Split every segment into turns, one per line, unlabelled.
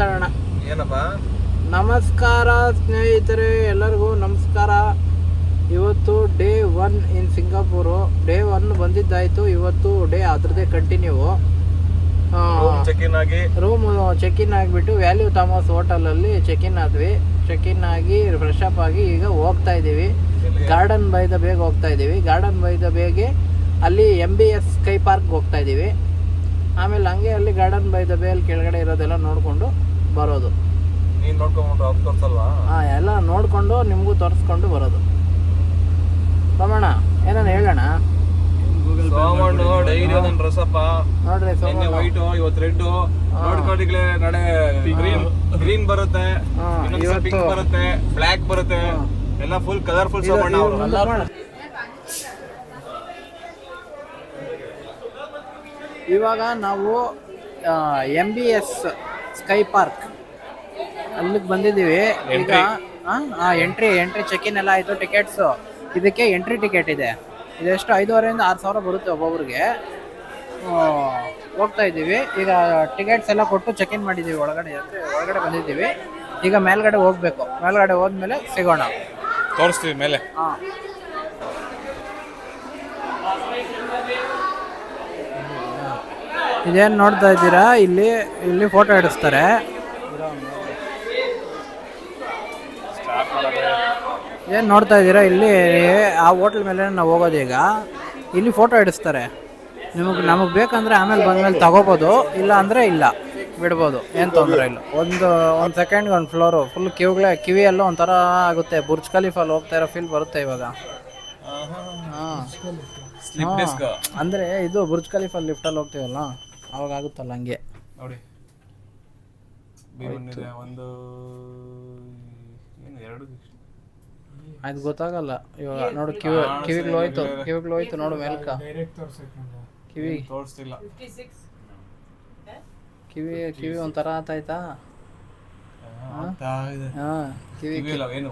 ಮಾತಾಡೋಣ
ಏನಪ್ಪ?
ನಮಸ್ಕಾರ ಸ್ನೇಹಿತರೆ ಎಲ್ಲರಿಗೂ ನಮಸ್ಕಾರ. ಇವತ್ತು day one in Singapore. Day one ಬಂದಿದ್ದಾಯಿತು. ಇವತ್ತು ಡೇ ಅದ್ರದೇ ಕಂಟಿನ್ಯೂ
ಚೆಕ್ ಇನ್ ಆಗಿ?
ರೂಮ್ ಚೆಕ್ ಇನ್ ಆಗಿಬಿಟ್ಟು ವ್ಯಾಲ್ಯೂ ಥಾಮಸ್ ಹೋಟೆಲಲ್ಲಿ ಚೆಕ್ ಇನ್ ಆದ್ವಿ. ಚೆಕ್ ಇನ್ ಆಗಿ ಫ್ರೆಶ್ ಅಪ್ ಆಗಿ ಈಗ ಹೋಗ್ತಾ ಇದ್ದೀವಿ. ಗಾರ್ಡನ್ ಬೈ ದ ಬೇಗ ಹೋಗ್ತಾ ಇದ್ದೀವಿ. ಗಾರ್ಡನ್ ಬೈ ದ ಬೇಗೆ ಅಲ್ಲಿ M B S sky park ಹೋಗ್ತಾ ಇದ್ದೀವಿ. ಆಮೇಲೆ ಹಂಗೆ ಅಲ್ಲಿ ಗಾರ್ಡನ್ ಬೈ ದ ಬೇ ಅಲ್ಲಿ ಕೆಳಗಡೆ ಇರೋದೆಲ್ಲ ನೋಡಿಕೊಂಡು ಬರೋದು.
ನೀನು ನೋಡ್ಕೊಂಡ್ಬಿಟ್ಟು ಅವ್ರು ತೋರ್ಸಲ್ವಾ?
ಹಾಂ ಎಲ್ಲ ನೋಡಿಕೊಂಡು ನಿಮಗೂ ತೋರಿಸ್ಕೊಂಡು ಬರೋದು. ಸೋಮಣ್ಣ ಏನಾನ ಹೇಳೋಣ?
ಸೋಮಣ್ಣು ಡೈಲಿ ಒಂದೊಂದು ಡ್ರೆಸ್ ಅಪ್ಪ
ನೋಡ್ರಿ
ನಿನ್ನೆ
ಸೋಮಣ್ಣ
ವೈಟ್ ಇವತ್ತು ರೆಡ್ ನೋಡ್ಕೊಂಡಿಗ್ಲೇ ನಡೆ ಗ್ರೀನ್ ಗ್ರೀನ್ ಬರುತ್ತೆ. ಪಿಂಕ್ ಬರುತ್ತೆ. ಬ್ಲ್ಯಾಕ್ ಬರುತ್ತೆ. ಎಲ್ಲ ಫುಲ್ ಕಲರ್ಫುಲ್ ಸೋಮಣ್ಣ ಅವರು.
ಇವಾಗ ನಾವು M B S sky park ಅಲ್ಲಿಗೆ ಬಂದಿದ್ದೀವಿ. ಈಗ ಹಾಂ ಎಂಟ್ರಿ ಎಂಟ್ರಿ ಚೆಕ್ ಇನ್ ಎಲ್ಲ ಆಯಿತು ಟಿಕೆಟ್ಸು ಇದಕ್ಕೆ ಎಂಟ್ರಿ ಟಿಕೆಟ್ ಇದೆ. ಇದೆಷ್ಟು? ಐದುವರೆಯಿಂದ ಆರು ಸಾವಿರ ಬರುತ್ತೆ ಒಬ್ಬೊಬ್ರಿಗೆ. ಹೋಗ್ತಾ ಇದ್ದೀವಿ. ಈಗ ಟಿಕೆಟ್ಸ್ ಎಲ್ಲ ಕೊಟ್ಟು ಚೆಕ್ ಇನ್ ಮಾಡಿದ್ದೀವಿ ಒಳಗಡೆ ಒಳಗಡೆ ಬಂದಿದ್ದೀವಿ. ಈಗ ಮೇಲ್ಗಡೆ ಹೋಗ್ಬೇಕು. ಮೇಲ್ಗಡೆ ಹೋದ್ಮೇಲೆ ಸಿಗೋಣ.
ತೋರಿಸ್ತೀವಿ ಮೇಲೆ.
ಹಾಂ. ಇದೇನು ನೋಡ್ತಾ ಇದ್ದೀರಾ? ಇಲ್ಲಿ ಇಲ್ಲಿ ಫೋಟೋ ಹಿಡಿಸ್ತಾರೆ. ಏನು ನೋಡ್ತಾ ಇದ್ದೀರಾ? ಇಲ್ಲಿ ಆ ಹೋಟ್ಲ್ ಮೇಲೆ ನಾವು ಹೋಗೋದು ಈಗ ಇಲ್ಲಿ ಫೋಟೋ ಹಿಡಿಸ್ತಾರೆ. ನಿಮಗೆ ನಮಗೆ ಬೇಕಂದರೆ ಆಮೇಲೆ ಬಂದಮೇಲೆ ತಗೋಬೋದು. ಇಲ್ಲ ಅಂದರೆ ಇಲ್ಲ. ಬಿಡ್ಬೋದು. ಏನು ತೊಂದರೆ ಇಲ್ಲ. ಒಂದು ಒಂದು ಸೆಕೆಂಡ್ಗೆ ಒಂದು ಫ್ಲೋರು ಫುಲ್ ಕಿವಿಗಳೇ ಕಿವಿಯಲ್ಲೂ ಒಂಥರ ಆಗುತ್ತೆ. ಬುರ್ಜ್ ಖಲೀಫಲ್ಲಿ ಹೋಗ್ತಾ ಇರೋ ಫೀಲ್ ಬರುತ್ತೆ ಇವಾಗ. ಹಾಂ. ಅಂದರೆ ಇದು ಬುರ್ಜ್ ಖಲೀಫಲ್ಲಿ ಲಿಫ್ಟಲ್ಲಿ ಹೋಗ್ತೀವಲ್ಲ? ಅವಾಗ ಆಗುತ್ತಲ್ಲ ಹಂಗೆ.
ನೋಡಿ. B1 ಇದೆ ಒಂದು ಏನು ಎರಡು?
ಅದು ಗೊತ್ತಾಗಲ್ಲ. ಇವಾಗ ನೋಡು ಕಿವಿ ಕಿವಿಗಳು ಹೋಯ್ತು. ಕಿವಿಗಳು ಹೋಯ್ತು ನೋಡು ಮೇಲ್ಕ. ಕಿವಿ.
ತೋರಿಸ್ತಿಲ್ಲ.
ಕಿವಿ ಕಿವಿ ಒಂಥರ ಆತಾಯ್ತಾ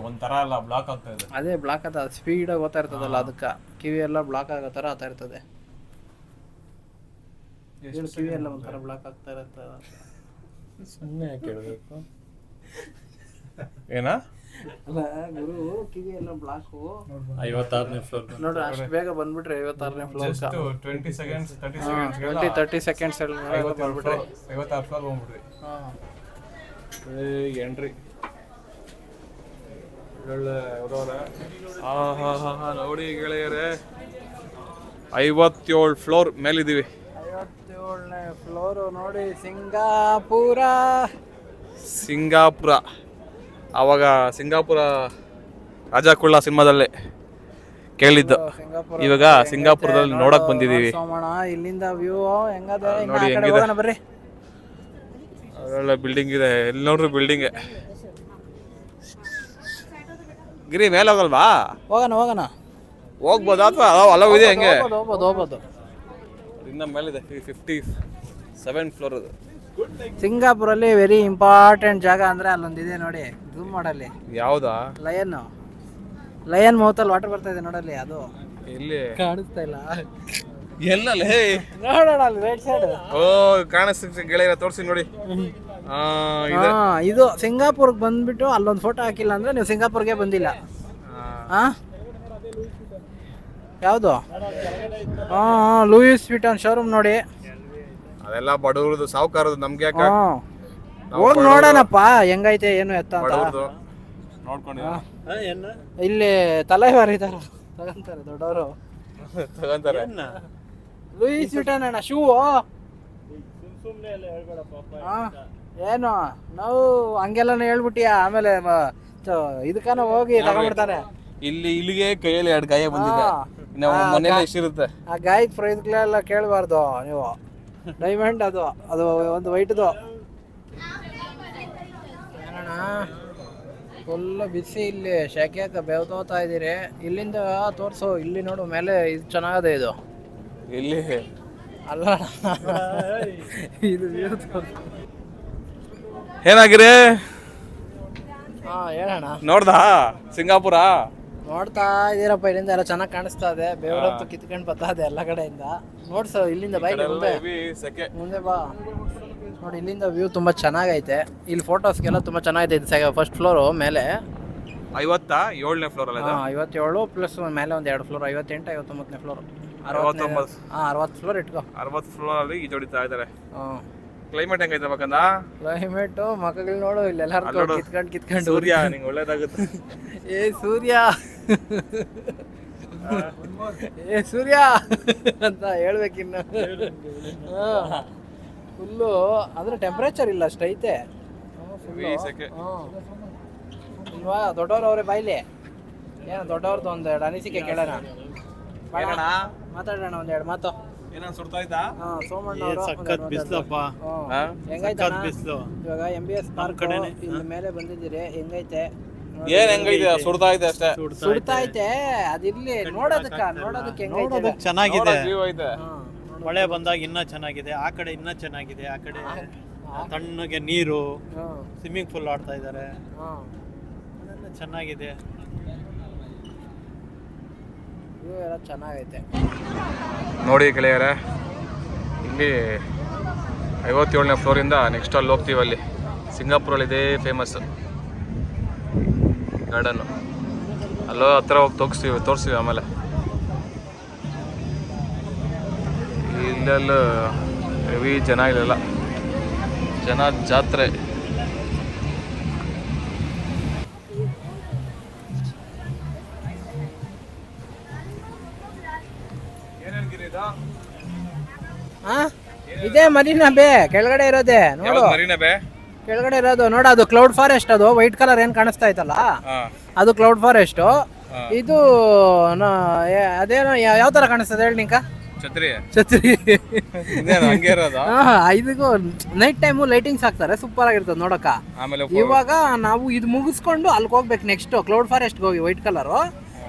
ಒಂಥರ ಅಲ್ಲ ಬ್ಲಾಕ್ ಆಗ್ತಾ ಇದೆ.
ಅದೇ ಬ್ಲಾಕ್ ಆತ ಸ್ಪೀಡಾಗಿ ಓದ್ತಾ ಇರ್ತದಲ್ಲ ಅದಕ್ಕೆ. ಕಿವಿ ಎಲ್ಲ ಬ್ಲಾಕ್ ಆಗೋ ತರ ಆತ ಇರ್ತದೆ. ಹೇಳು, ಕಿವಿ ಎಲ್ಲ ಒಂಥರ ಬ್ಲಾಕ್ ಆಗ್ತಾ ಇರುತ್ತೆ
ಸುಮ್ಮನೆ ಕೇಳಬೇಕು ಏನಾ?
ಅಲ್ಲ ಗುರು ಕಿವಿ ಎಲ್ಲ ಬ್ಲಾಕು
ಐವತ್ತಾರನೇ ಫ್ಲೋರ್
ನೋಡ್ರಿ ಅಷ್ಟು ಬೇಗ ಬಂದ್ಬಿಟ್ರೆ ಐವತ್ತಾರನೇ floor
twenty seconds thirty seconds
twenty thirty seconds
ಎಲ್ಲ
ಬಂದ್ಬಿಟ್ರಿ.
ಐವತ್ತಾರು ಫ್ಲೋರ್ ಬಂದ್ಬಿಟ್ರಿ
ಹಾಂ.
ಎಂಟ್ರಿ ಹಾ ಹಾ ಹಾ ನೋಡಿ ಗೆಳೆಯರೇ. ಐವತ್ತೇಳು ಫ್ಲೋರ್ ಮೇಲಿದ್ದೀವಿ.
ಐವತ್ತೇಳನೇ ಫ್ಲೋರು ನೋಡಿ ಸಿಂಗಾಪುರ.
ಸಿಂಗಾಪುರ. ಆವಾಗ ಸಿಂಗಾಪುರ ರಾಜ ಕುಳ್ಳ ಸಿನಿಮಾದಲ್ಲಿ ಕೇಳಿದ್ದು.
ಸಿಂಗಾಪುರ.
ಇವಾಗ ಸಿಂಗಾಪುರದಲ್ಲಿ ನೋಡಕ್ ಬಂದಿದ್ದೀವಿ.
ಸೋಮಣ್ಣ ಇಲ್ಲಿಂದ ವ್ಯೂ ಹೆಂಗದೆ
ನೋಡಿ ಹೆಂಗಿದೆ.
ಬರ್ರಿ.
ಒಳ್ಳೆ ಬಿಲ್ಡಿಂಗ್ ಇದೆ. ಎಲ್ಲಿ ನೋಡ್ರಿ ಬಿಲ್ಡಿಂಗ್ ಗಿರಿ ಮೇಲೆ ಹೋಗಲ್ವಾ
ಹೋಗೋಣ ಹೋಗೋಣ.
ಹೋಗ್ಬೋದಾ ಅಥವಾ ಅಲವ್ ಇದೆ ಹೆಂಗೆ?
ಹೋಗ್ಬೋದು ಹೋಗ್ಬೋದು.
ಇನ್ನ ಮೇಲಿದೆ ಫಿಫ್ಟಿ ಸೆವೆನ್ ಫ್ಲೋರ್ ಅದು.
ಸಿಂಗಾಪುರಲ್ಲಿ ವೆರಿ ಇಂಪಾರ್ಟೆಂಟ್ ಜಾಗ ಅಂದ್ರೆ ಅಲ್ಲೊಂದಿದೆ ನೋಡಿ ಝೂಮ್ ಮಾಡಲ್ಲಿ.
ಯಾವ್ದಾ?
ಲಯನ್ ಲಯನ್ ಮೌತಲ್ಲಿ ವಾಟರ್ ಬರ್ತಾ ಇದೆ ನೋಡಲ್ಲಿ ಅದು.
ಎಲ್ಲಿ
ಕಾಣಿಸ್ತಾ ಇಲ್ಲ.
ಎಲ್ಲಲ್ಲೇ?
ನೋಡೋಣ ಅಲ್ಲಿ ರೈಟ್ ಸೈಡ್
ಓ ಕಾಣಿಸ್ತಿ ಗೆಳೆಯರ ತೋರಿಸಿ ನೋಡಿ. ಆ ಇದೆ.
ಹಾ ಇದು ಸಿಂಗಾಪುರ್ಗೆ ಬಂದ್ಬಿಟ್ಟು ಅಲ್ಲೊಂದು ಫೋಟೋ ಹಾಕಿಲ್ಲ ಅಂದ್ರೆ ನೀವು ಸಿಂಗಾಪುರ್ಗೆ ಬಂದಿಲ್ಲ.
ಆ,
ಹಾ ಯಾವುದು? ಹಾ ಲೂಯಿಸ್ ಸ್ವೀಟನ್ ಶೋರೂಮ್ ನೋಡಿ.
ಅದೆಲ್ಲ ಬಡವರದು ಸಾವುಕಾರದು ನಮ್ಗೆ ಯಾಕ?
ಹಾ. ಹೋಗಿ ನೋಡೋಣಪ್ಪ ಹೆಂಗೈತೆ ಏನು ಎತ್ತ ಅಂತ.
ಬಡವ್ರದ್ದು. ನೋಡ್ಕೊಂಡು
ಇಲ್ಲಿ ತಲೆವಾರ ಇದಾರ. ತಗಂತಾರೆ ದೊಡ್ಡವರು.
ತಗೊಂತಾರೆ.
ಲೂಯಿಸ್ ವಿಟನ್ ಅಣ್ಣ ಶೂ ಏನು? ನಾವು ಹಂಗೆಲ್ಲ ಹೇಳ್ಬಿಟ್ಟಿಯಾ? ಆಮೇಲೆ ಇದಕ್ಕನ ಹೋಗಿ ತಗೊಂಡ್ಬಿಡ್ತಾರೆ.
ಇಲ್ಲಿ ಇಲ್ಲಿಗೆ ಕೈಯಲ್ಲಿ ಎರಡು ಗಾಯ ಬಂದಿದೆ. ಅವ್ನ ಮನೇಲಿ ಎಷ್ಟಿರುತ್ತೆ
ಆ ಗಾಯದ ಪ್ರೈಸ್ಗಳೆಲ್ಲ ಕೇಳಬಾರ್ದು ನೀವು. ಡೈಮಂಡ್ ಅದು ಅದು ಒಂದು ವೈಟ್ದು ಏನಣ್ಣ? ಫುಲ್ ಬಿಸಿ ಇಲ್ಲಿ ಶೆಕೆಗೆ ಬೆವ್ತೋತಾ ಇದ್ದೀರಿ. ಇಲ್ಲಿಂದ ತೋರಿಸು ಇಲ್ಲಿ ನೋಡು ಮೇಲೆ ಇದು ಚೆನ್ನಾಗದೆ ಇದು.
ಇಲ್ಲಿ
ಅಲ್ಲ ಇದು view ತೋರ್ಸು.
ಏನಾಗಿರಿ?
ಹಾ ಹೇಳಣ್ಣ.
ನೋಡ್ದಾ? ಸಿಂಗಾಪುರ?
ನೋಡ್ತಾ ಇದೀರಪ್ಪ ಇಲ್ಲಿಂದ ಎಲ್ಲ ಚೆನ್ನಾಗಿ ಕಾಣಿಸ್ತಾ ಇದೆ. ಬೇವರತ್ತು ಕಿತ್ಕೊಂಡು ಬರ್ತಾ ಇದೆ ಎಲ್ಲ ಕಡೆಯಿಂದ. ನೋಡ್ಸು ಇಲ್ಲಿಂದ ಬೈಕ್ ಮುಂದೆ. ಮುಂದೆ ಬಾ. ನೋಡಿ ಇಲ್ಲಿಂದ ವ್ಯೂ ತುಂಬಾ ಚೆನ್ನಾಗೈತೆ. ಇಲ್ಲಿ ಫೋಟೋಸ್ಗೆಲ್ಲ ತುಂಬಾ ಚೆನ್ನಾಗೈತೆ ಇದು ಫಸ್ಟ್ ಫ್ಲೋರು ಮೇಲೆ.
ಐವತ್ತಾ? ಏಳನೇ ಫ್ಲೋರ್ ಅಲ್ಲ
ಐವತ್ತೇಳು ಪ್ಲಸ್ ಮೇಲೆ ಒಂದು ಎರಡು ಫ್ಲೋರ್ ಐವತ್ತೆಂಟು ಐವತ್ತೊಂಬತ್ತನೇ ಫ್ಲೋರ್
ಅರವತ್ತೊಂಬತ್ತು.
ಹಾಂ ಅರವತ್ತು ಫ್ಲೋರ್ ಇಟ್ಕೋ.
ಅರವತ್ತು ಫ್ಲೋರ್ ಅಲ್ಲಿ ಈ ಹೊಡಿತಾ ಇದ್ದಾರೆ
ಹಾಂ.
ಕ್ಲೈಮೇಟ್ ಹೆಂಗೈತೆ ಬೇಕಂದ
ಕ್ಲೈಮೇಟ್ ಮಕ್ಕಳು ನೋಡು ಇಲ್ಲೆಲ್ಲರೂ
ನೋಡು.
ಕಿತ್ಕೊಂಡು ಕಿತ್ಕೊಂಡು.
ಸೂರ್ಯ ನಿಂಗೆ ಒಳ್ಳೇದಾಗುತ್ತೆ.
ಏ ಸೂರ್ಯ. ಏ ಸೂರ್ಯ ಅಂತ ಹೇಳ್ಬೇಕಿನ್ನು ಫುಲ್ಲು ಅಂದ್ರೆ ಟೆಂಪ್ರೇಚರ್ ಇಲ್ಲ ಅಷ್ಟೈತೆ. ಇಲ್ವಾ ದೊಡ್ಡವ್ರು ಅವ್ರೆ ಬಾಯ್ಲಿ? ಏನ ದೊಡ್ಡವ್ರದ್ದು ಒಂದು ಎರಡು ಅನಿಸಿಕೆ ಕೇಳೋಣ. ಮಾತಾಡೋಣ ಒಂದ್ ಎರಡು ಮಾತು. ಸೋಮಣ್ಣ? ಹೆಂಗೈತೆ ಇವಾಗ ಎಂ ಬಿ ಎಸ್ ಪಾರ್ಕ್
ಕಡೆನೇ.
ಇಲ್ಲಿ ಮೇಲೆ ಬಂದಿದ್ದೀರಿ ಹೆಂಗೈತೆ?
ಏನ್ ಹೆಂಗೈತೆ? ಸುಡ್ತಾ ಐತೆ ಅಷ್ಟೇ.
ಸುಡ್ತಾ
ಸುಡ್ತಾ ಐತೆ ಅದಿರ್ಲಿ ನೋಡೋದಕ್ಕ ನೋಡೋದಕ್ಕೆ ಹೆಂಗೈತೆ
ನೋಡೋದಕ್ ಚೆನ್ನಾಗಿದೆ.
ಐತೆ.
ಹಾ,
ಮಳೆ ಬಂದಾಗ ಇನ್ನ ಚೆನ್ನಾಗಿದೆ. ಆ ಕಡೆ ಇನ್ನ ಚೆನ್ನಾಗಿದೆ. ಆ ಕಡೆ ತಣ್ಣಗೆ ನೀರು ಸ್ವಿಮ್ಮಿಂಗ್ ಪೂಲ್ ಆಡ್ತಾ ಇದ್ದಾರೆ. ಚೆನ್ನಾಗಿದೆ.
ಎಲ್ಲ ಚೆನ್ನಾಗೈತೆ.
ನೋಡಿ ಗೆಳೆಯರೆ ಇಲ್ಲಿ ಐವತ್ತೇಳನೇ ಫ್ಲೋರಿಂದ ನೆಕ್ಸ್ಟ್ ಅಲ್ಲಿ ಹೋಗ್ತೀವಿ ಅಲ್ಲಿ. ಸಿಂಗಾಪುರಲ್ಲಿ ಇದೇ ಫೇಮಸ್ ಗಾರ್ಡನ್ನು ಅಲ್ಲೋ ಹತ್ರ ಹೋಗಿ ತೋರಿಸ್ತೀವಿ ತೋರಿಸ್ತೀವಿ ಆಮೇಲೆ. ಇಲ್ಲೆಲ್ಲ ಹೆವಿ ಜನ ಇಲ್ಲೆಲ್ಲ. ಜನ ಜಾತ್ರೆ.
ಹಾ ಇದೇ ಮರಿನಾ ಬೇ ಕೆಳಗಡೆ ಇರೋದೆ ನೋಡು.
ಮರೀನಾ ಬೇ?
ಕೆಳಗಡೆ ಇರೋದು ನೋಡ ಅದು ಕ್ಲೌಡ್ ಫಾರೆಸ್ಟ್ ಅದು ವೈಟ್ ಕಲರ್ ಏನ್ ಕಾಣಿಸ್ತಾ ಐತಲ್ಲ? ಅದು ಕ್ಲೌಡ್ ಫಾರೆಸ್ಟ್ ಇದು ನ- ಏ- ಅದೇನೋ ಯಾ- ಯಾವ ತರ ಕಾಣಿಸ್ತದೆ ಹೇಳಿ ನಿಂಕ?
ಛತ್ರಿ.
ಛತ್ರಿ.
ಇನ್ನೇನು ಹಂಗೆ ಇರೋದು?
ಹಾ ಇದಕ್ಕೂ ನೈಟ್ ಟೈಮು ಲೈಟಿಂಗ್ಸ್ ಹಾಕ್ತಾರೆ ಸೂಪರ್ ಆಗಿರ್ತದೆ ನೋಡಕ್ಕ
ಆಮೇಲೆ
ಇವಾಗ ನಾವು ಇದು ಮುಗಿಸ್ಕೊಂಡು ಅಲ್ಲಿಗೆ ಹೋಗ್ಬೇಕು ನೆಕ್ಸ್ಟ್ ಕ್ಲೌಡ್ ಫಾರೆಸ್ಟ್ಗೆ ಹೋಗಿ ವೈಟ್ ಕಲರು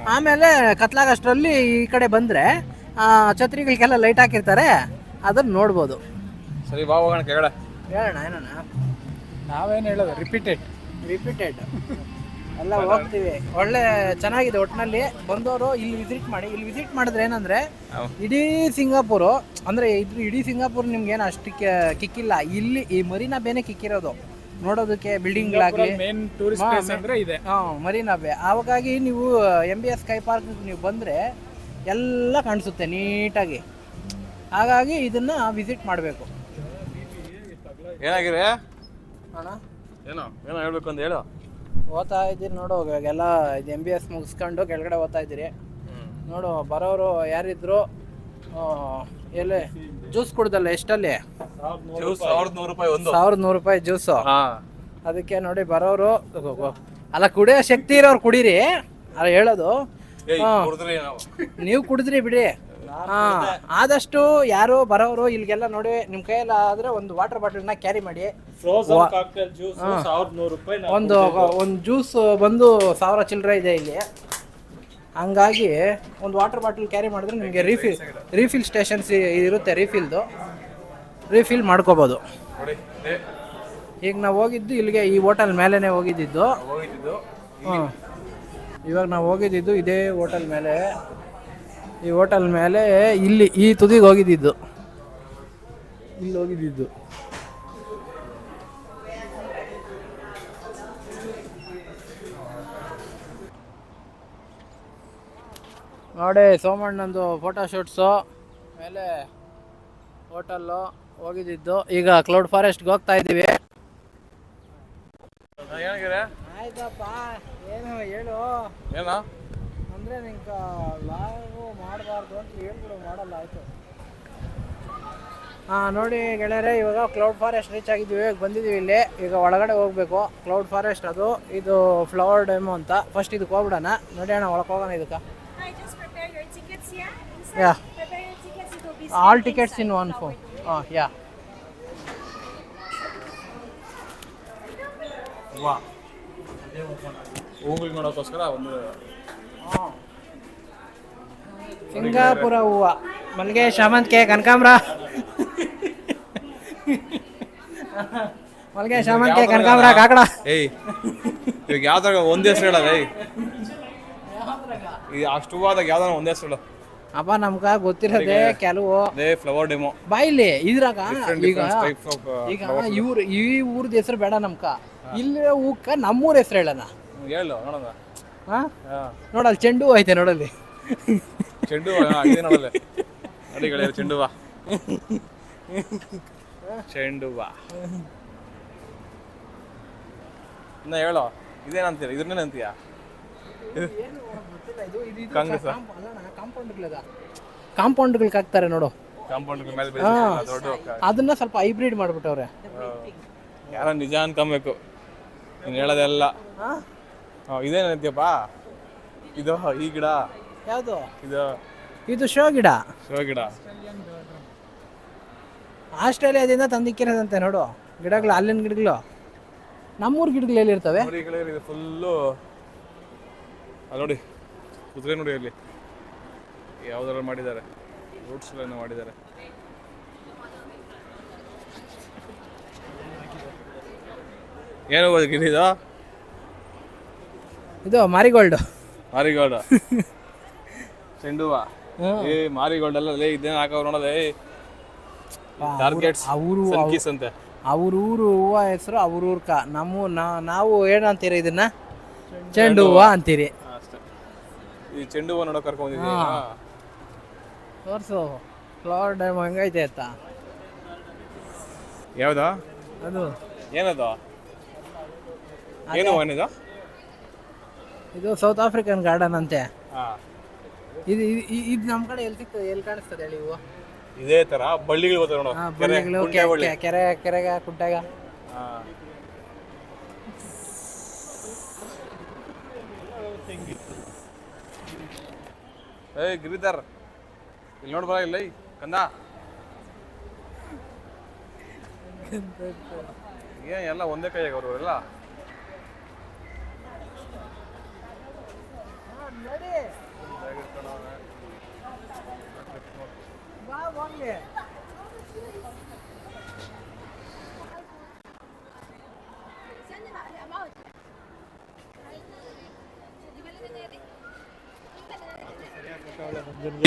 ಆಮೇಲೆ ಕತ್ಲಾಗಷ್ಟರಲ್ಲಿ ಈ ಕಡೆ ಬಂದ್ರೆ ಛತ್ರಿಗಳಿಗೆಲ್ಲ ಲೈಟ್ ಹಾಕಿರ್ತಾರೆ ಅದನ್ನ ನೋಡ್ಬೋದು.
ಸರಿ ಬಾ ಹೋಗೋಣ ಕೆಳಗಡೆ.
ಹೇಳೋಣ ಏನಣ್ಣ?
ನಾವೇನು ಹೇಳೋದು ರಿಪೀಟೆಡ್
ರಿಪೀಟೆಡ್ ಎಲ್ಲ ಹೋಗ್ತೀವಿ. ಒಳ್ಳೆ ಚೆನ್ನಾಗಿದೆ ಒಟ್ಟಿನಲ್ಲಿ ಬಂದವರು ಇಲ್ಲಿ ವಿಸಿಟ್ ಮಾಡಿ. ಇಲ್ಲಿ ವಿಸಿಟ್ ಮಾಡಿದ್ರೆ ಏನಂದ್ರೆ. ಇಡೀ ಸಿಂಗಾಪುರು ಅಂದ್ರೆ ಇದ್ರ ಇಡೀ ಸಿಂಗಾಪುರ್ ನಿಮ್ಗೆ ಏನು ಅಷ್ಟು ಕಿಕ್ಕಿಲ್ಲ ಇಲ್ಲಿ. ಈ ಮರೀನಾ ಬೇನೆ ಕಿಕ್ಕಿರೋದು ನೋಡೋದಕ್ಕೆ ಬಿಲ್ಡಿಂಗ್
ಮೇನ್ ಟೂರಿಸ್ಟ್ ಪ್ಲೇಸ್ ಅಂದ್ರೆ ಇದೆ.
ಹಾಂ ಮರೀನಾ ಬೇ. ಅವಾಗಾಗಿ ನೀವು M B S sky park ನೀವು ಬಂದರೆ ಎಲ್ಲ ಕಾಣಿಸುತ್ತೆ ನೀಟಾಗಿ. ಹಾಗಾಗಿ ಇದನ್ನ ವಿಸಿಟ್ ಮಾಡಬೇಕು.
ಏನಾಗಿದೆ?
ಅಣ್ಣ?
ಏನೋ ಏನೋ ಹೇಳ್ಬೇಕು ಅಂತ ಹೇಳು.
ಓದ್ತಾ ಇದ್ದೀರಿ ನೋಡು ಇವಾಗೆಲ್ಲ ಇದು ಎಂ ಬಿ ಎಸ್ ಮುಗಿಸ್ಕೊಂಡು ಕೆಳಗಡೆ ಓದ್ತಾ ಇದ್ದೀರಿ. ನೋಡು ಬರೋರು ಯಾರಿದ್ರು ಆ, ಎಲ್ಲಿ? ಜ್ಯೂಸ್ ಕುಡ್ದಲ್ಲ ಎಷ್ಟಲ್ಲಿ?
ಸಾವಿರದ ನೂರು ರೂಪಾಯಿ ಒಂದು.
ಸಾವಿರದ ನೂರು ರೂಪಾಯಿ ಜ್ಯೂಸು.
ಹಾ.
ಅದಕ್ಕೆ ನೋಡಿ ಬರೋರು ಅಲ್ಲ ಕುಡಿಯೋ ಶಕ್ತಿ ಇರೋರು ಕುಡೀರಿ. ಅಲ್ಲ ಹೇಳೋದು.
ಏಯ್
ಹಾ.
ಕುಡಿದ್ರಿ ನಾವು.
ನೀವು ಕುಡಿದ್ರಿ ಬಿಡಿ. ಹಾ ಆದಷ್ಟು ಯಾರು ಬರೋರು ಇಲ್ಲಿಗೆಲ್ಲ ನೋಡಿ ನಿಮ್ಮ ಕೈಯಲ್ಲಿ ಆದ್ರೆ ಒಂದು ವಾಟರ್ ಬಾಟಲ್ನ ಕ್ಯಾರಿ ಮಾಡಿ.
ಫ್ರೋಸನ್ ಕಾಕ್ಟೇಲ್ ಜ್ಯೂಸ್ ಸಾವಿರದ ನೂರು ರೂಪಾಯಿ ನಾವು
ಒಂದು ಒಂದು ಜ್ಯೂಸ್ ಬಂದು ಸಾವಿರ ಚಿಲ್ಲರೆ ಇದೆ ಇಲ್ಲಿ. ಹಂಗಾಗಿ ಒಂದು ವಾಟರ್ ಬಾಟಲ್ ಕ್ಯಾರಿ ಮಾಡಿದ್ರೆ ನಿಮಗೆ ರೀಫಿಲ್ ರೀಫಿಲ್ ಸ್ಟೇಷನ್ಸ್ ಇರುತ್ತೆ ರೀಫಿಲ್ದು ರೀಫಿಲ್ ಮಾಡ್ಕೋಬೋದು.
ನೋಡಿ ಇದೇ.
ಈಗ ನಾವು ಹೋಗಿದ್ದು ಇಲ್ಲಿಗೆ ಈ ಹೋಟೆಲ್ ಮೇಲೆನೆ ಹೋಗಿದ್ದಿದ್ದು
ಹೋಗಿದ್ದು.
ಹಾಂ. ಇವಾಗ ನಾವು ಹೋಗಿದ್ದಿದ್ದು ಇದೇ ಹೋಟೆಲ್ ಮೇಲೆ. ಈ ಹೋಟೆಲ್ ಮೇಲೆ ಇಲ್ಲಿ ಈ ತುದಿಗೆ ಹೋಗಿದ್ದಿದ್ದು. ಇಲ್ಲಿ ಹೋಗಿದ್ದಿದ್ದು. ನೋಡಿ ಸೋಮಣ್ಣಂದು ಫೋಟೋ ಶೂಟ್ಸು ಮೇಲೆ ಹೋಟೆಲ್ಲು ಹೋಗಿದ್ದಿದ್ದು. ಈಗ ಕ್ಲೌಡ್ ಫಾರೆಸ್ಟ್ಗೆ ಹೋಗ್ತಾ ಇದ್ದೀವಿ. ಆಯ್ತಪ್ಪ. ಏನು ಹೇಳು?
ಏನ?
ಅಂದ್ರೆ ನಿಂಗೆ ಮಾಡಬಾರ್ದು ಅಂತ ಮಾಡಲ್ಲ ಆಯಿತು. ಹಾಂ ನೋಡಿ ಗೆಳೆಯರೇ ಇವಾಗ ಕ್ಲೌಡ್ ಫಾರೆಸ್ಟ್ ರೀಚ್ ಆಗಿದ್ದೀವಿ ಇವಾಗ ಬಂದಿದ್ದೀವಿ ಇಲ್ಲಿ. ಈಗ ಒಳಗಡೆ ಹೋಗ್ಬೇಕು. ಕ್ಲೌಡ್ ಫಾರೆಸ್ಟ್ ಅದು ಇದು ಫ್ಲವರ್ ಡ್ಯಾಮು ಅಂತ. ಫಸ್ಟ್ ಇದಕ್ಕೆ ಹೋಗ್ಬಿಡೋಣ. ನೋಡಿ ಅಣ್ಣ ಒಳಗೆ ಹೋಗೋಣ ಇದಕ್ಕೆ.
Hi, just prepare your tickets here. Inside.
Yeah
Prepare your tickets. It be
all tickets in. One phone ಹಾಂ ಯಾ
ವಾ ನೋಡೋಕ್ಕೋಸ್ಕರ ಒಂದು
ಸಿಂಗಾಪುರ ಹೂವ. ಮಲ್ಲಿಗೆ ಶಾಮಂತಿಗೆ ಕನಕಾಂಬ್ರ. ಮಲ್ಲಿಗೆ ಶಾಮಂತಿಗೆ ಕನಕಾಂಬ್ರ ಕಾಕಡ.
ಏಯ್ ಇವಾಗ ಯಾವ್ದಾಗ ಒಂದೇ ಹೆಸರು ಏಯ್. ಈ ಅಷ್ಟು ಹೂವಾದಾಗ ಯಾವ್ದಾರ ಒಂದೇ ಹೆಸರು ಹೇಳು.
ಅಪ್ಪ ನಮ್ಗ ಗೊತ್ತಿರೋದೆ ಕೆಲವು
ಅದೇ ಫ್ಲವರ್ ಡೆಮೋ
ಬಾಯಿಲಿ ಇದ್ರಾಗ ಈಗ
uh,
ಈಗ ಇವ್ರ ಈ ಊರ್ದ ಹೆಸರು ಬೇಡ ನಮ್ಕ. ಇಲ್ಲಿ ಹೂಕ್ಕ ನಮ್ಮೂರ ಹೆಸರು ಹೇಳಣ.
ಹೇಳು ನೋಡೋಣ.
ನೋಡಲ್ಲಿ ಚೆಂಡು ಹೂ ಐತೆ ನೋಡಲ್ಲಿ.
ಚೆಂಡು ನೋಡಲ್ಲ ನೋಡಿ ಚೆಂಡು ಹೂವ ಚೆಂಡು ಹೂವ ಇನ್ನ ಹೇಳೋ ಇದೇನಂತೀರ ಇದ್ರನ್ನೇನಂತೀಯ ಕಾಂಗ್ರೆಸ್
ಕಾಂಪೌಂಡ್ಗಳಿಗೆ ಹಾಕ್ತಾರೆ ನೋಡು
ಕಾಂಪೌಂಡ್ ಮೇಲೆ
ಅದನ್ನ ಸ್ವಲ್ಪ ಹೈಬ್ರಿಡ್ ಮಾಡ್ಬಿಟ್ಟವ್ರೆ.
ಯಾರ ನಿಜ ಅನ್ಕೊಬೇಕು ನೀನು ಹೇಳೋದೆಲ್ಲ ಇದೇನಂತೀಯಪ್ಪ ಇದು ಈ ಗಿಡ
ಯಾವುದು?
ಇದು
ಇದು ಶೋ ಗಿಡ.
ಶೋ ಗಿಡ.
ಆಸ್ಟ್ರೇಲಿಯಾದಿಂದ ತಂದಿಕ್ಕಿರೋದಂತೆ ನೋಡು. ಗಿಡಗಳು ಅಲ್ಲಿನ ಗಿಡಗಳು. ನಮ್ಮೂರ್ ಗಿಡಗಳು ಎಲ್ಲಿರ್ತವೆ?
ಇದು ಫುಲ್ಲು. ನೋಡಿ ಕುದುರೆ ನೋಡಿ ಅಲ್ಲಿ. ಯಾವ್ದಾರ ಮಾಡಿದ್ದಾರೆ. ರೂಟ್ಸ್ ಮಾಡಿದ್ದಾರೆ. ಏನು ಗಿಡ
ಇದು ಮಾರಿಗೋಲ್ಡ್.
ಮಾರಿಗೋಲ್ಡ್. ಚೆಂಡುವ. ಏ ಮಾರಿಗೋಲ್ಡ್ ಅಲ್ಲ ಲೇ ಇದೇನು ಹಾಕವ್ರು ನೋಡೋದೇ ಟಾರ್ಗೆಟ್ಸ್
ಅವರು
ಸನ್ಕಿಸ್ ಅಂತೆ
ಅವ್ರ ಊರು ಹೂವ ಹೆಸರು ಅವ್ರೂರ್ ಊರ್ಕ ನಮ್ಮ ನಾವು ಏನಂತೀರಿ ಇದನ್ನ? ಚೆಂಡು ಹೂವ ಅಂತೀರಿ.
ಅಷ್ಟೇ. ಈ ಚೆಂಡು ಹೂವ ನೋಡೋ ಕರ್ಕೊಂಡಿದ್ದೀನಿ
ತೋರ್ಸು. ಫ್ಲವರ್ ಡೈಮ್ ಹಂಗೈತೆ ಆಯ್ತಾ
ಯಾವ್ದು?
ಅದು.
ಏನದು? ಏನು ಏನಿದು
ಇದು ಸೌತ್ ಆಫ್ರಿಕನ್ ಗಾರ್ಡನ್ ಅಂತೆ.
ಹಾ.
ಇದು ಇದು ನಮ್ಮ ಕಡೆ ಎಲ್ಲಿ ಸಿಗ್ತದೆ? ಎಲ್ಲಿ ಕಾಣಿಸ್ತದೆ ಹೇಳಿ ಹೂವು?
ಇದೇ ತರ ಬಳ್ಳಿಗಳು ಹೋದ್ರೆ ನೋಡು.
ಹಾ,
ಕೆರೆ,
ಬಳ್ಳಿಗಳು
ಕುಂಟೆ ಬಳ್ಳಿ.
ಕೆ- ಕೆರೆ ಕೆರೆಗ ಕುಟ್ಟಾಗ
ಹಾ. ಏಯ್ ಗಿರಿಧರ್. ಇಲ್ಲಿ ನೋಡ್ ಬರ ಇಲ್ಲ ಏಯ್, ಕಂದ. ಏನ್ ಎಲ್ಲ ಒಂದೇ ಕೈಯಾಗ ಅವರು ಎಲ್ಲ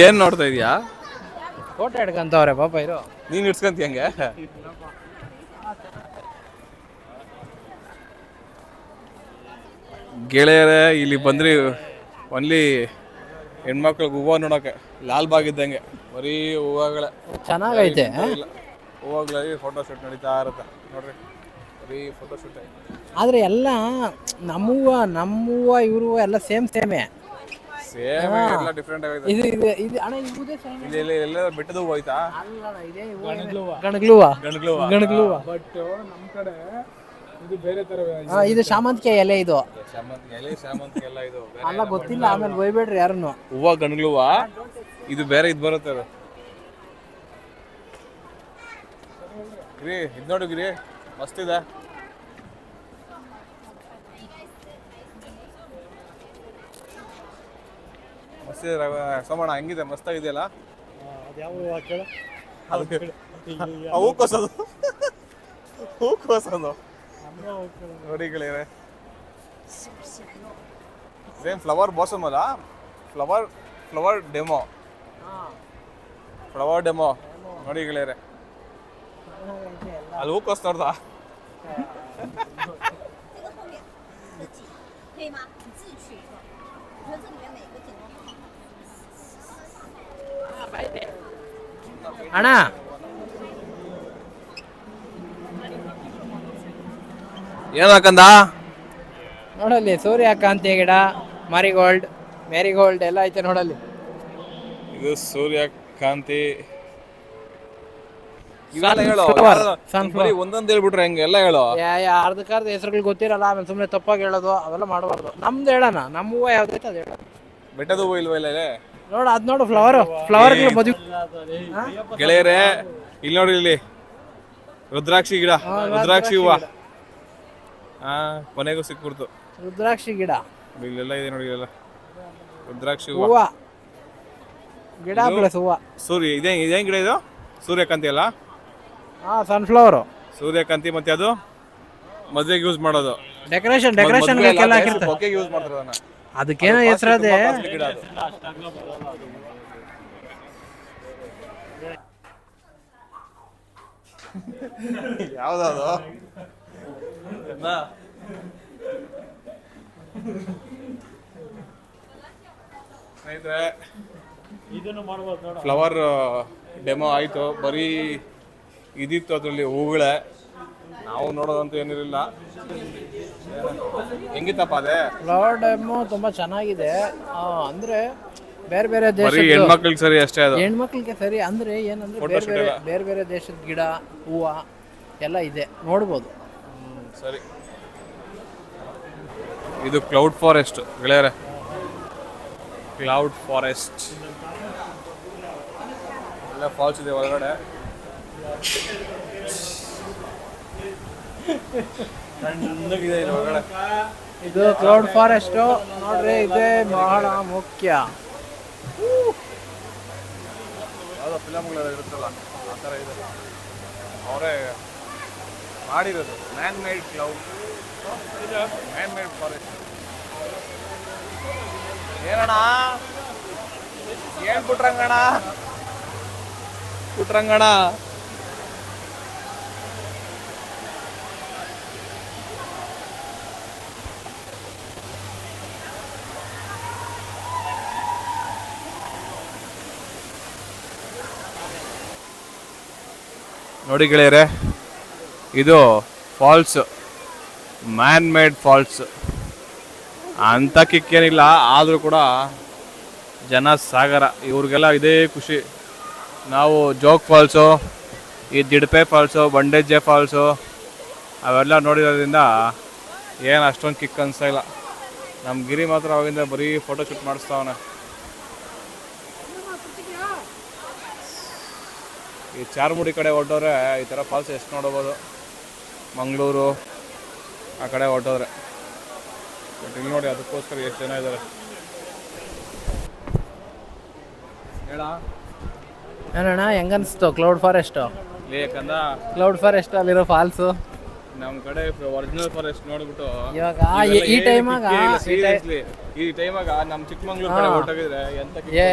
ಏನ್ ನೋಡ್ತಾ ಇದೀಯಾ?
ಫೋಟೋ ಹಿಡ್ಕಂತವ್ರೆ ಪಾಪ ಇರು.
ನೀನ್ ಇಡ್ಸ್ಕಂತಿ ಹಂಗೆ? ಗೆಳೆಯರೇ ಇಲ್ಲಿ ಬಂದ್ರಿ ಒನ್ಲಿ ಹೆಣ್ಮಕ್ಳಿಗೆ ಹೂವು ನೋಡಕ್ಕೆ ಲಾಲ್ ಬಾಗ್ ಇದ್ದಂಗೆ ಬರೀ ಹೂವಗಳೇ.
ಚೆನ್ನಾಗೈತೆ.
ಇಲ್ಲ. ಫೋಟೋ ಶೂಟ್ ನಡೀತಾ ಇರುತ್ತೆ. ನೋಡ್ರಿ ಬರೀ ಫೋಟೋ ಶೂಟ್
ಆದ್ರೆ ಎಲ್ಲ ನಮ್ಮೂವ ನಮ್ಮೂವ ಇವರು ಎಲ್ಲ ಸೇಮ್ ಸೇಮೇ.
ಸೇಮ್ ಎಲ್ಲ ಡಿಫ್ರೆಂಟ್ ಆಗೈತೆ
ಇದು ಇದು ಇದು ಅಣ್ಣ ಇವುದೇ ಸೇಮ್
ಇಲ್ಲಿ ಇಲ್ಲಿ ಎಲ್ಲ ಬೆಟ್ಟದ ಹೂವು ಐತಾ?
ಅಲ್ಲ ಇದೇ ಗಣಗ್ಲುವ ಗಣಗ್ಲುವ
ಬಟ್ ನಮ್ಮ ಕಡೆ ಇದು ಬೇರೆ ತರ
ಹಾ, ಇದು ಶಾಮಂತಿಗೆ ಎಲೆ ಇದು.
ಶಾಮಂತಿಗೆ ಎಲೆ ಶಾಮಂತಿಗೆ ಎಲ್ಲ ಇದು. ಬೇರೆ
ಅಲ್ಲ ಗೊತ್ತಿಲ್ಲ ಆಮೇಲೆ ಬೈಬೇಡ್ರಿ ಯಾರನ್ನು.
ಹೂವ ಗಂಡ್ಗಳುವ ಇದು ಬೇರೆ ಇದು ಬರುತ್ತೆ ಅದು. ಗಿರಿ ಇದು ನೋಡು ಗಿರಿ ಮಸ್ತ್ ಇದೆ. ಮಸ್ತ್ ಇದೆ ರವ- ಸೋಮಣ್ಣ ಹೆಂಗಿದೆ? ಮಸ್ತಾಗಿದೆಯಲ್ಲ?
ಅದ್ಯಾವ ಕೇಳ?
ಹೂ ಕೋಸೋದು ಹೂ ಕೋಸೋದು ನೋಡಿಗಳಿವೆ ಸೇಮ್ ಫ್ಲವರ್ ಬಾಸಮ್ ಅಲ್ಲ flower flower demo flower demo ನೋಡಿ ಗೆಳೆಯರೆ ಅಲ್ಲಿ ಹೂಕೋಸ್ ನೋಡ್ದ?
ಅಣ್ಣ.
ಏನು ಹಾಕಂದ
ನೋಡಲ್ಲಿ ಸೂರ್ಯಕಾಂತಿ ಗಿಡ ಮಾರಿಗೋಲ್ಡ್ ಮೇರಿಗೋಲ್ಡ್ ಎಲ್ಲ ಐತೆ ನೋಡಲ್ಲಿ.
ಇದು ಸೂರ್ಯಕಾಂತಿ. ಇವೆಲ್ಲ ಹೇಳು
Sunflower, sunflower.
ಬರೀ ಒಂದೊಂದು ಹೇಳ್ಬಿಟ್ರೆ ಹೆಂಗೆ? ಎಲ್ಲ ಹೇಳು.
ಯಾ ಯಾ ಅರ್ಧಕ್ಕರ್ಧ ಹೆಸರುಗಳು ಗೊತ್ತಿರಲ್ಲ ಆಮೇಲೆ ಸುಮ್ಮನೆ ತಪ್ಪಾಗಿ ಹೇಳೋದು ಅವೆಲ್ಲ ಮಾಡಬಾರ್ದು. ನಮ್ದು ಹೇಳೋಣ ನಮ್ಮ ಹೂವು ಯಾವ್ದೈತೆ ಅದು ಹೇಳೋಣ
ಬೆಟ್ಟದ ಹೂವು ಇಲ್ವ ಇಲ್ಲ ಇಲ್ಲಿ?
ನೋಡು ಅದ್ ನೋಡು ಫ್ಲವರ್ ಫ್ಲವರ್ ಮದುವೆ
ಗೆಳೆಯರೇ ಇಲ್ಲಿ ನೋಡಿ ಇಲ್ಲಿ. ರುದ್ರಾಕ್ಷಿ ಗಿಡ ರುದ್ರಾಕ್ಷಿ ಹೂವ. ಕೊನೆಗೂ ಸಿಕ್ಬಿಡ್ತು.
ರುದ್ರಾಕ್ಷಿ ಗಿಡ.
ಇಲ್ಲೆಲ್ಲ ಇದೆ ನೋಡಿ ಇಲ್ಲೆಲ್ಲ. ರುದ್ರಾಕ್ಷಿ ಹೂವ.
ಗಿಡ ಇದು? ಪ್ಲಸ್ ಹೂವ.
ಸೂರ್ಯ ಇದೇ ಇದೇನ್ ಗಿಡ ಇದು? ಸೂರ್ಯಕಾಂತಿ ಅಲ್ಲ?
ಹಾ ಸನ್ಫ್ಲವರು
ಸೂರ್ಯಕಾಂತಿ ಮತ್ತೆ ಅದು ಮದ್ವೆಗೆ ಯೂಸ್ ಮಾಡೋದು.
ಡೆಕೋರೇಷನ್ ಡೆಕೋರೇಷನ್ ಎಲ್ಲ ಹಾಕಿರ್ತಾರೆ.
ಯೂಸ್ ಮಾಡ್ತಾರೆ
ಅದಕ್ಕೇನೋ ಹೆಸರದೆ
ಸ್ನೇಹಿತರೆ
ಇದನ್ನು ಮಾಡಬಹುದು ನೋಡ.
ಫ್ಲವರ್ ಡೆಮೋ ಆಯಿತು. ಬರೀ ಇದಿತ್ತು ಅದರಲ್ಲಿ ಹೂಗಳೇ. ನಾವು ನೋಡೋದಂತೂ ಏನಿರಲಿಲ್ಲ. ಹೆಂಗಿತ್ತಪ್ಪ ಅದೇ?
ಫ್ಲವರ್ ಡೆಮೋ ತುಂಬಾ ಚೆನ್ನಾಗಿದೆ. ಆ, ಅಂದ್ರೆ ಬೇರೆ ಬೇರೆ ದೇಶ
ಬರೀ ಹೆಣ್ಮಕ್ಳಿಗೆ ಸರಿ ಅಷ್ಟೇ ಅದು.
ಹೆಣ್ಮಕ್ಳಿಗೆ ಸರಿ ಅಂದ್ರೆ ಏನಂದ್ರೆ ಬೇರೆ ಬೇರೆ ಬೇರೆ ಬೇರೆ ದೇಶದ ಗಿಡ ಹೂವು ಎಲ್ಲ ಇದೆ. ನೋಡ್ಬೋದು.
ಸರಿ. ಇದು ಕ್ಲೌಡ್ ಫಾರೆಸ್ಟ್ ಗೆಳೆಯರೆ. ಕ್ಲೌಡ್ ಫಾರೆಸ್ಟ್ ಎಲ್ಲ ಫಾಲ್ಸ್ ಇದೆ ಒಳಗಡೆ. ಸಣ್ಣಗಿದೆ ಇಲ್ಲಿ ಒಳಗಡೆ.
ಇದು ಕ್ಲೌಡ್ ಫಾರೆಸ್ಟ್ ನೋಡ್ರಿ ಇದೇ ಬಹಳ ಮುಖ್ಯ.
ಯಾವುದೋ ಫಿಲಮ್ಗಳೆಲ್ಲ ಇರುತ್ತಲ್ಲ ಆ ಥರ ಇದೆ. ಅವರೇ ಮಾಡಿರೋದು. Man made cloud man made forest ಏನಣ್ಣ? ಏನ್ ಪುಟ್ರಂಗಣ ಪುಟ್ರಂಗಣ ನೋಡಿ ಗೆಳೆಯರೆ ಇದು ಫಾಲ್ಸ್ ಮ್ಯಾನ್ ಮೇಡ್ ಫಾಲ್ಸ್ ಅಂತ ಕಿಕ್ಕೇನಿಲ್ಲ, ಆದರೂ ಕೂಡ ಜನ ಸಾಗರ ಇವ್ರಿಗೆಲ್ಲ ಇದೇ ಖುಷಿ. ನಾವು ಜೋಗ್ ಫಾಲ್ಸು ಈ ದಿಡ್ಪೆ ಫಾಲ್ಸು ಬಂಡೇಜೆ ಫಾಲ್ಸು ಅವೆಲ್ಲ ನೋಡಿರೋದ್ರಿಂದ ಏನು ಅಷ್ಟೊಂದು ಕಿಕ್ ಅನಿಸ್ತಾ ಇಲ್ಲ. ನಮ್ಮ ಗಿರಿ ಮಾತ್ರ ಅವಾಗಿಂದ ಬರೀ ಫೋಟೋ ಶೂಟ್ ಮಾಡಿಸ್ತಾವನೆ. ಈ ಚಾರ್ಮುಡಿ ಕಡೆ ಹೊರಟವ್ರೆ, ಈ ಥರ ಫಾಲ್ಸ್ ಎಷ್ಟು ನೋಡ್ಬೋದು. ಮಂಗಳೂರು ಆ ಕಡೆ ಹೊರಟೋದ್ರೆ. ಬಟ್ ಇಲ್ಲಿ ನೋಡಿ ಅದಕ್ಕೋಸ್ಕರ ಎಷ್ಟು ಜನ ಇದ್ದಾರೆ ಹೇಳ?
ಏನಣ್ಣ ಹೆಂಗನ್ಸ್ತು? ಕ್ಲೌಡ್ ಫಾರೆಸ್ಟು
ಯಾಕಂದ
ಕ್ಲೌಡ್ ಫಾರೆಸ್ಟ್ ಅಲ್ಲಿರೋ ಫಾಲ್ಸು
ನಮ್ಮ ಕಡೆ ಒರಿಜಿನಲ್ ಫಾರೆಸ್ಟ್ ನೋಡ್ಬಿಟ್ಟು
ಇವಾಗ ಈ
ಏನು
ಟೈಮಾಗ
ಸೀರಿಯಸ್ಲಿ ಈ ಟೈಮಾಗ ನಮ್ಮ ಚಿಕ್ಕಮಂಗ್ಳೂರು ಕಡೆ ಹೊರಟೋಗಿದ್ರೆ ಎಂತ
ಏ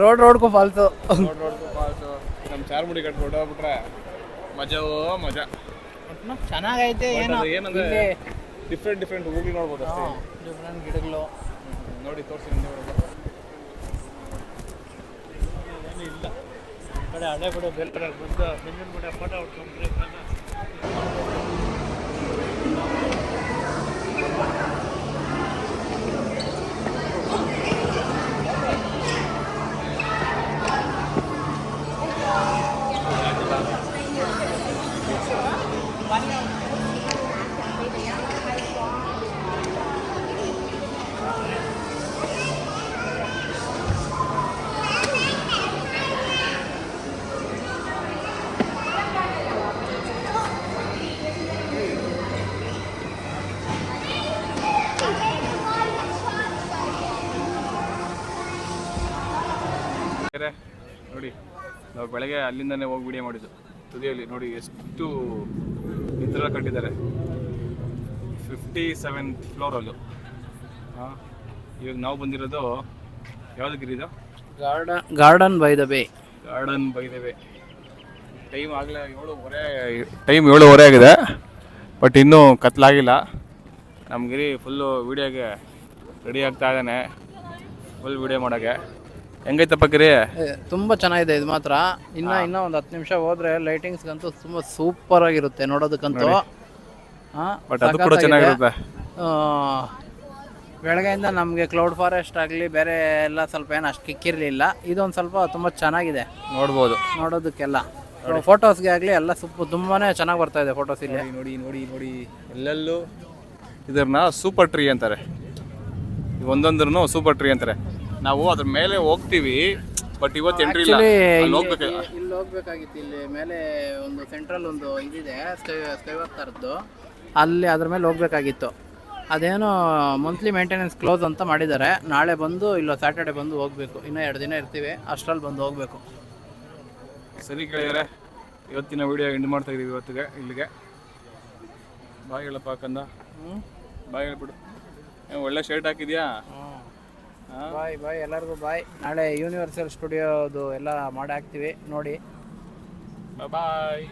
ರೋಡ್ ರೋಡ್ಗೂ ಫಾಲ್ಸು
ರೋಡ್ ರೋಡ್ ಫಾಲ್ಸು ನಮ್ಮ ಚಾರ್ಮುಡಿ ಕಡೆ ಹೊರಟೋಗ್ಬಿಟ್ರೆ ಮಜವೋ ಮಜಾ.
ಚೆನ್ನಾಗೈತೆ ಏನೋ.
ಏನಂದ್ರೆ
ಇಲ್ಲಿ
ಡಿಫ್ರೆಂಟ್ ಡಿಫ್ರೆಂಟ್ ಹೂಗಳು ನೋಡ್ಬೋದು ಅಷ್ಟೇ.
ಡಿಫ್ರೆಂಟ್ ಗಿಡಗಳು.
ನೋಡಿ ತೋರಿಸಿ
ಇಲ್ಲ ಕಡೆ ಹಳೆ ಬಿಡು ಬೇರೆ ಬಂದು ಮುಂದಿನ ಬಿಡ ಫೋಟೋ ಹೊಡ್ಕೊಂಡ್ರೆ
ಬೆಳಗ್ಗೆ ಅಲ್ಲಿಂದನೇ ಹೋಗಿ ವಿಡಿಯೋ ಮಾಡಿದ್ದು. ತುದಿಯಲ್ಲಿ ನೋಡಿ ಎಷ್ಟು ಈ ಕಟ್ಟಿದ್ದಾರೆ. ಫಿಫ್ಟಿ ಸೆವೆಂತ್ ಫ್ಲೋರಲ್ಲು ಹಾಂ ಇವಾಗ ನಾವು ಬಂದಿರೋದು ಯಾವುದು ಗಿರಿ ಇದು?
Garden garden by the bay.
Garden by the bay. Time ಆಗಲೇ ಏಳುವರೆ ಟೈಮ್ ಏಳುವರೆ ಆಗಿದೆ. ಬಟ್ ಇನ್ನೂ ಕತ್ಲಾಗಿಲ್ಲ. ನಮ್ಮ ಗಿರಿ ಫುಲ್ಲು ವೀಡಿಯೋಗೆ ರೆಡಿ ಆಗ್ತಾ ಇದ್ದಾನೆ. ಫುಲ್ ವೀಡಿಯೋ ಮಾಡೋಕ್ಕೆ ಹೆಂಗೈತಪ್ಪ ಗಿರಿ
ತುಂಬ ಚೆನ್ನಾಗಿದೆ ಇದು ಮಾತ್ರ. ಇನ್ನ ಇನ್ನ ಒಂದು ಹತ್ತು ನಿಮಿಷ ಹೋದ್ರೆ ಲೈಟಿಂಗ್ಸ್ಗಂತೂ ತುಂಬ ಸೂಪರ್ ಆಗಿರುತ್ತೆ ನೋಡೋದಕ್ಕಂತೂ. ಹಾ,
ಬಟ್ ಅದು ಕೂಡ ಚೆನ್ನಾಗಿರುತ್ತೆ.
ಬೆಳಗ್ಗೆಯಿಂದ ನಮಗೆ ಕ್ಲೌಡ್ ಫಾರೆಸ್ಟ್ ಆಗಲಿ ಬೇರೆ ಎಲ್ಲ ಸ್ವಲ್ಪ ಏನು ಅಷ್ಟು ಕಿಕ್ಕಿರಲಿಲ್ಲ. ಇದೊಂದು ಸ್ವಲ್ಪ ತುಂಬ ಚೆನ್ನಾಗಿದೆ.
ನೋಡ್ಬೋದು.
ನೋಡೋದಕ್ಕೆಲ್ಲ. ಫೋಟೋಸ್ಗೆ ಆಗಲಿ ಎಲ್ಲ ಸುಪ್ಪ ತುಂಬಾ ಚೆನ್ನಾಗಿ ಬರ್ತಾ ಇದೆ ಫೋಟೋಸ್ ಇಲ್ಲಿ.
ನೋಡಿ ನೋಡಿ ನೋಡಿ ನೋಡಿ. ಎಲ್ಲೆಲ್ಲೂ ಇದನ್ನ ಸೂಪರ್ ಟ್ರೀ ಅಂತಾರೆ. ಒಂದೊಂದ್ರೂ ಸೂಪರ್ ಟ್ರೀ ಅಂತಾರೆ. ನಾವು ಅದ್ರ ಮೇಲೆ ಹೋಗ್ತೀವಿ ಬಟ್ ಇವತ್ತು ಎಂಟ್ರಿ ಇಲ್ಲ.
Actually,
ಅಲ್ಲಿ ಹೋಗ್ಬೇಕು?
ಇಲ್ಲಿ- ಹೋಗ್ಬೇಕಾಗಿತ್ತು. ಇಲ್ಲಿ ಮೇಲೆ ಒಂದು ಸೆಂಟ್ರಲ್ ಒಂದು ಇದಿದೆ ಸ್ಕೈ ಸ್ಕೈವಾಕ್ ಥರದ್ದು ಅಲ್ಲಿ ಅದ್ರ ಮೇಲೆ ಹೋಗ್ಬೇಕಾಗಿತ್ತು. ಅದೇನೋ ಮಂತ್ಲಿ ಮೇಂಟೆನೆನ್ಸ್ ಕ್ಲೋಸ್ ಅಂತ ಮಾಡಿದ್ದಾರೆ. ನಾಳೆ ಬಂದು ಇಲ್ಲ ಸ್ಯಾಟರ್ಡೆ ಬಂದು ಹೋಗ್ಬೇಕು. ಇನ್ನೂ ಎರಡು ದಿನ ಇರ್ತೀವಿ. ಅಷ್ಟ್ರಲ್ಲಿ ಬಂದು ಹೋಗ್ಬೇಕು.
ಸರಿ ಕೇಳಿದರೆ ಇವತ್ತಿನ ವಿಡಿಯೋ ಎಂಡ್ ಮಾಡ್ತಾ ಇದೀವಿ ಇವತ್ತಿಗೆ ಇಲ್ಲಿಗೆ. ಬಾಯ್ ಹೇಳಪ್ಪ ಕಂದ ಬಾಯ್ ಹೇಳ್ಬಿಡು. ಏ, ಒಳ್ಳೆ ಶರ್ಟ್ ಹಾಕಿದ್ಯಾ?
ಬಾಯ್ ಬಾಯ್ ಎಲ್ಲರಿಗೂ ಬಾಯ್ ನಾಳೆ ಯೂನಿವರ್ಸಲ್ ಸ್ಟುಡಿಯೋದು ಎಲ್ಲ ಮಾಡಿ ಹಾಕ್ತೀವಿ ನೋಡಿ.
ಬಾಯ್